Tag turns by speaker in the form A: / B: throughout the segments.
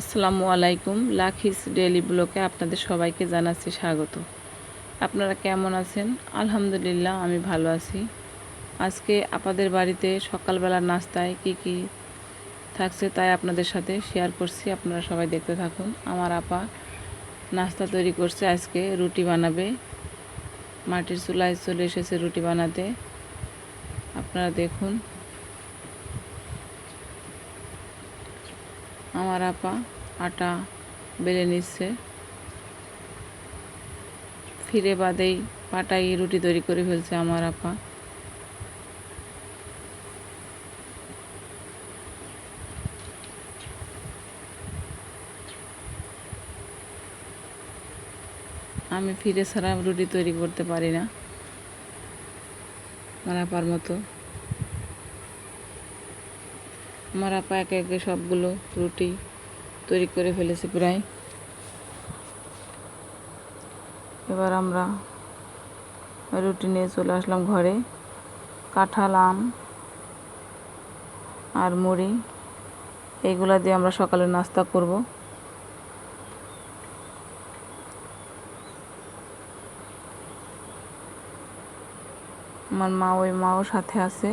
A: আসসালামু আলাইকুম, লাখিস ডেলি ব্লকে আপনাদের সবাইকে জানাচ্ছি স্বাগত। আপনারা কেমন আছেন? আলহামদুলিল্লাহ, আমি ভালো আছি। আজকে আপনাদের বাড়িতে সকালবেলার নাস্তায় কি কি থাকছে তাই আপনাদের সাথে শেয়ার করছি, আপনারা সবাই দেখতে থাকুন। আমার আপা নাস্তা তৈরি করছে আজকে, রুটি বানাবে। মাটির চুলায় চলে এসেছে রুটি বানাতে। আপনারা দেখুন। আমার আপা আটা বেলে নিচ্ছে। ফিরে বাদেই পাটাই রুটি তৈরি করে ফেলছে আমার আপা। আমি ফিরে ছাড়া রুটি তৈরি করতে পারি না। আমার আপার মতো। আমার আপা একে একে সবগুলো রুটি তৈরি করে ফেলেছে প্রায়। এবার আমরা রুটি নিয়ে চলে আসলাম ঘরে। কাঁঠাল, আম আর মুড়ি এইগুলা দিয়ে আমরা সকালে নাস্তা করব। আমার মা ওই মাও সাথে আছে।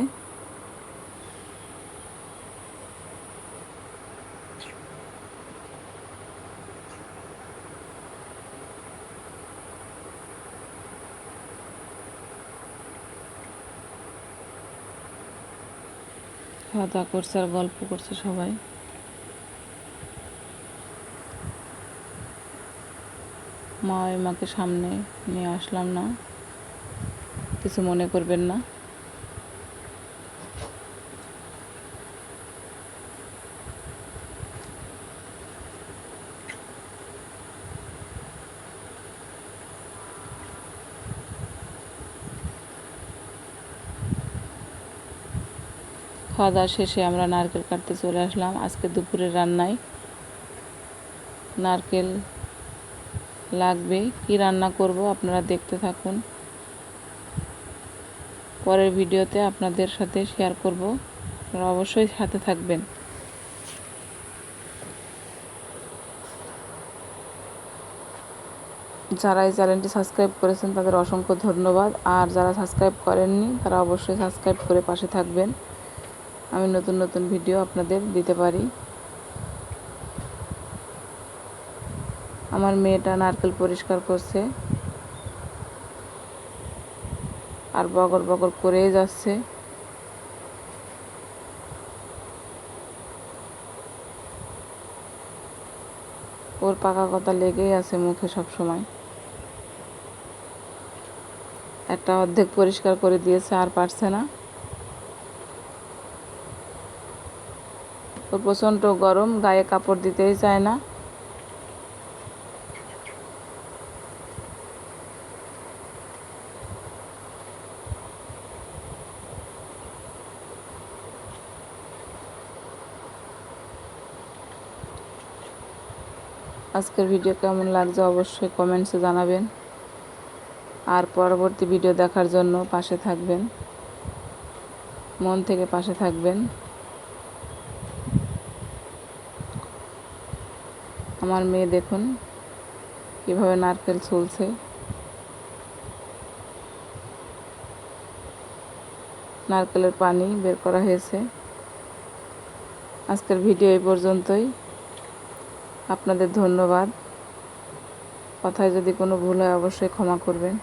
A: খাওয়া দাওয়া করছে আর গল্প করছে সবাই। মা মাকে সামনে নিয়ে আসলাম না। কিছু মনে করবেন না। খাওয়া দাওয়া শেষে আমরা নারকেল কাটতে চলে আসলাম। আজকে দুপুরের রান্নায় নারকেল লাগবে। কি রান্না করব আপনারা দেখতে থাকুন। পরের ভিডিওতে আপনাদের সাথে শেয়ার করব। আপনারা অবশ্যই সাথে থাকবেন। যারা এই চ্যানেলটি সাবস্ক্রাইব করেছেন তাদের অসংখ্য ধন্যবাদ। আর যারা সাবস্ক্রাইব করেননি, তারা অবশ্যই সাবস্ক্রাইব করে পাশে থাকবেন। আমি নতুন নতুন ভিডিও আপনাদের দিতে পারি। আমার মেয়েটা নারকেল পরিষ্কার করছে। আর বগর বগর করেই যাচ্ছে। ওর পাকা কথা লেগেই আছে মুখে সব সময় একটা অর্ধেক পরিষ্কার করে দিয়েছে, আর পারছে না। ওর প্রচণ্ড গরম, গায়ে কাপড় দিতেই চায় না। আজকের ভিডিও কেমন লাগছে অবশ্যই কমেন্টসে জানাবেন। আর পরবর্তী ভিডিও দেখার জন্য পাশে থাকবেন। মন থেকে পাশে থাকবেন। আমার মেয়ে দেখুন, কীভাবে নারকেল ছুলছে। নারকেলের পানি বের করা হয়েছে। আজকের ভিডিও এই পর্যন্তই। আপনাদের ধন্যবাদ। কথায় যদি কোনো ভুল হয়, অবশ্যই ক্ষমা করবেন।